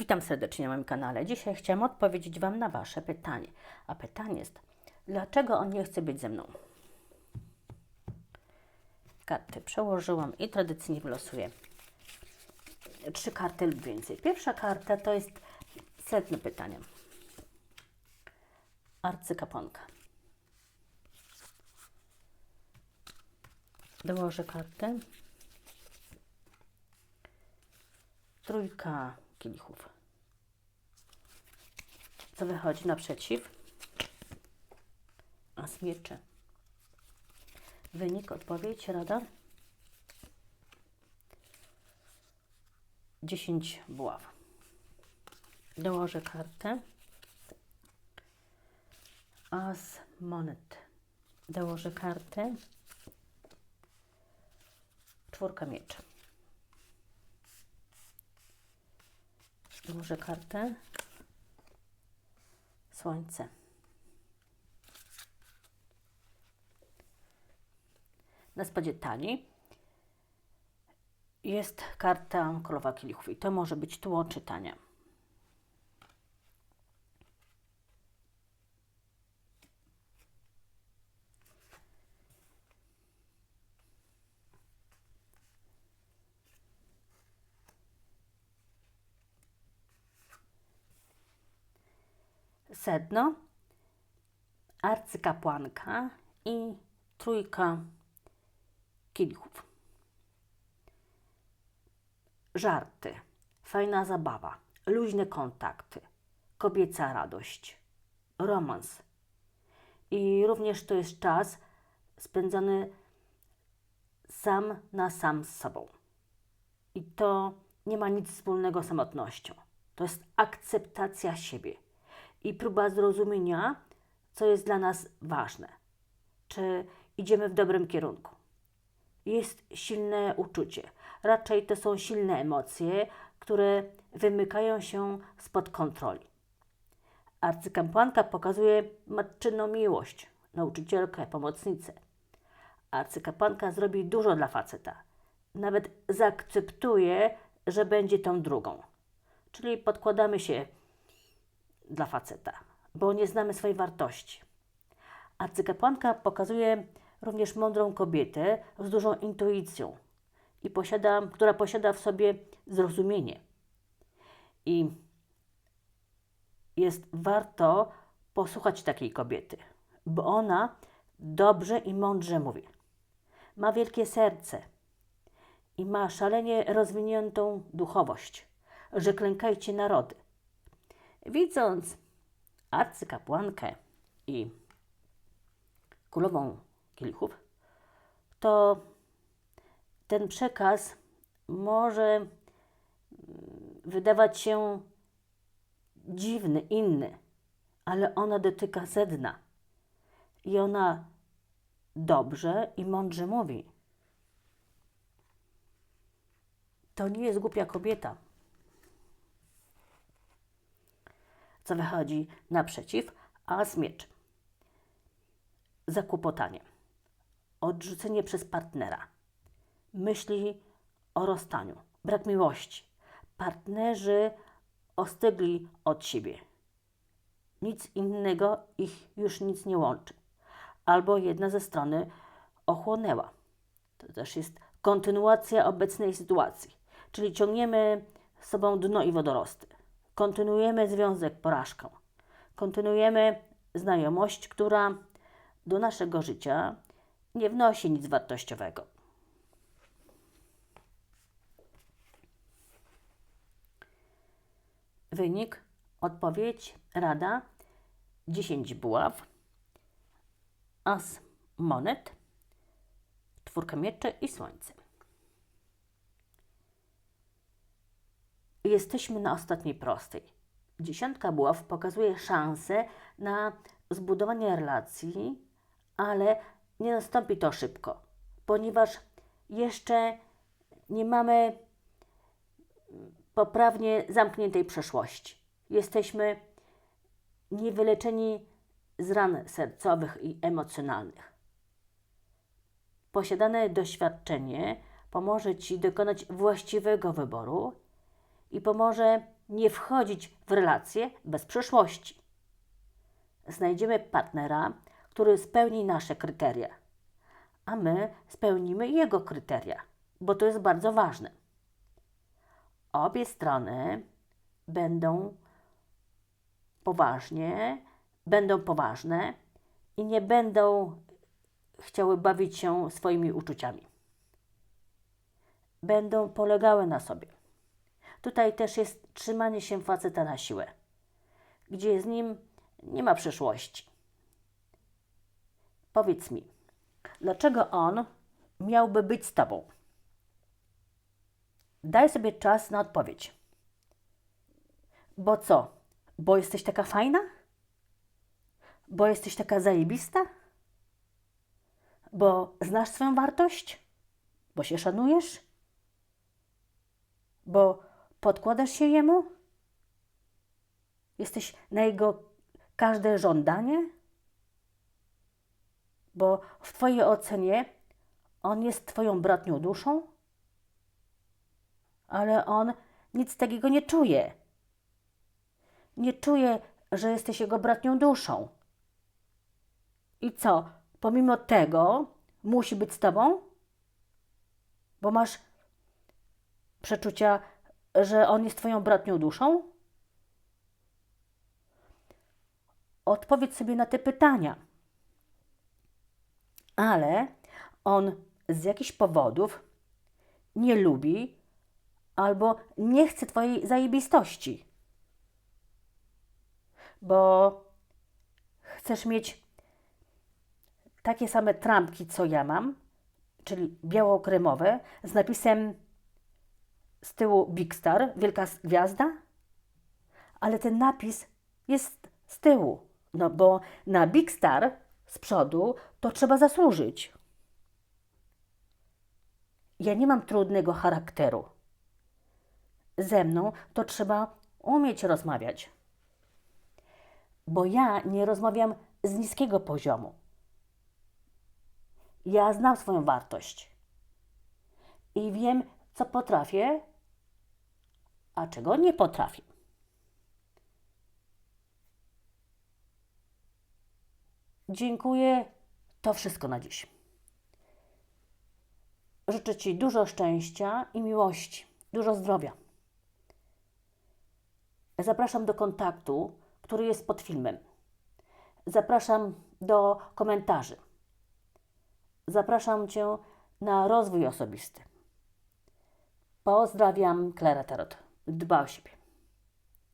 Witam serdecznie na moim kanale. Dzisiaj chciałam odpowiedzieć Wam na Wasze pytanie. A pytanie jest, dlaczego on nie chce być ze mną? Karty przełożyłam i tradycyjnie wylosuję trzy karty lub więcej. Pierwsza karta to jest sedno pytania. Arcykapłanka. Dołożę kartę. Trójka kielichów. Co wychodzi naprzeciw? As mieczy. Wynik, odpowiedź, rada? 10 buław. Dołożę kartę. As monet. Dołożę kartę. Czwórka mieczy. Dołożę kartę. Słońce. Na spadzie talii jest karta królowa kielichów i to może być tło czytania. Sedno, arcykapłanka i trójka kielichów. Żarty, fajna zabawa, luźne kontakty, kobieca radość, romans. I również to jest czas spędzany sam na sam z sobą. I to nie ma nic wspólnego z samotnością. To jest akceptacja siebie i próba zrozumienia, co jest dla nas ważne. Czy idziemy w dobrym kierunku? Jest silne uczucie. Raczej to są silne emocje, które wymykają się spod kontroli. Arcykapłanka pokazuje matczyną miłość, nauczycielkę, pomocnicę. Arcykapłanka zrobi dużo dla faceta. Nawet zaakceptuje, że będzie tą drugą. Czyli podkładamy się dla faceta, bo nie znamy swojej wartości. Arcykapłanka pokazuje również mądrą kobietę z dużą intuicją, i posiada, która posiada w sobie zrozumienie. I jest warto posłuchać takiej kobiety, bo ona dobrze i mądrze mówi. Ma wielkie serce i ma szalenie rozwiniętą duchowość, że klękajcie narody. Widząc arcykapłankę i królową kielichów, to ten przekaz może mm, wydawać się dziwny, inny, ale ona dotyka sedna i ona dobrze i mądrze mówi. To nie jest głupia kobieta. Co wychodzi naprzeciw, a z miecz. Zakłopotanie. Odrzucenie przez partnera myśli o rozstaniu, brak miłości. Partnerzy ostygli od siebie. Nic innego ich już nic nie łączy. Albo jedna ze strony ochłonęła. To też jest kontynuacja obecnej sytuacji, czyli ciągniemy z sobą dno i wodorosty. Kontynuujemy związek porażką. Kontynuujemy znajomość, która do naszego życia nie wnosi nic wartościowego. Wynik, odpowiedź, rada, 10 buław, as monet, czwórka mieczy i słońce. Jesteśmy na ostatniej prostej. Dziesiątka buław pokazuje szansę na zbudowanie relacji, ale nie nastąpi to szybko, ponieważ jeszcze nie mamy poprawnie zamkniętej przeszłości. Jesteśmy niewyleczeni z ran sercowych i emocjonalnych. Posiadane doświadczenie pomoże Ci dokonać właściwego wyboru i pomoże nie wchodzić w relacje bez przeszłości. Znajdziemy partnera, który spełni nasze kryteria, a my spełnimy jego kryteria, bo to jest bardzo ważne. Obie strony będą poważnie, będą poważne i nie będą chciały bawić się swoimi uczuciami. Będą polegały na sobie. Tutaj też jest trzymanie się faceta na siłę, gdzie z nim nie ma przyszłości. Powiedz mi, dlaczego on miałby być z tobą? Daj sobie czas na odpowiedź. Bo co? Bo jesteś taka fajna? Bo jesteś taka zajebista? Bo znasz swoją wartość? Bo się szanujesz? Bo podkładasz się jemu? Jesteś na jego każde żądanie? Bo w Twojej ocenie on jest Twoją bratnią duszą? Ale on nic takiego nie czuje. Nie czuje, że jesteś jego bratnią duszą. I co, pomimo tego musi być z Tobą? Bo masz przeczucia, że on jest Twoją bratnią duszą? Odpowiedz sobie na te pytania. Ale on z jakichś powodów nie lubi albo nie chce Twojej zajebistości. Bo chcesz mieć takie same trampki, co ja mam, czyli biało-kremowe, z napisem z tyłu Big Star, wielka gwiazda, ale ten napis jest z tyłu, no bo na Big Star z przodu to trzeba zasłużyć. Ja nie mam trudnego charakteru. Ze mną to trzeba umieć rozmawiać. Bo ja nie rozmawiam z niskiego poziomu. Ja znam swoją wartość i wiem, co potrafię, a czego nie potrafię. Dziękuję. To wszystko na dziś. Życzę Ci dużo szczęścia i miłości, dużo zdrowia. Zapraszam do kontaktu, który jest pod filmem. Zapraszam do komentarzy. Zapraszam Cię na rozwój osobisty. Pozdrawiam, Klara Tarot. Dba o siebie.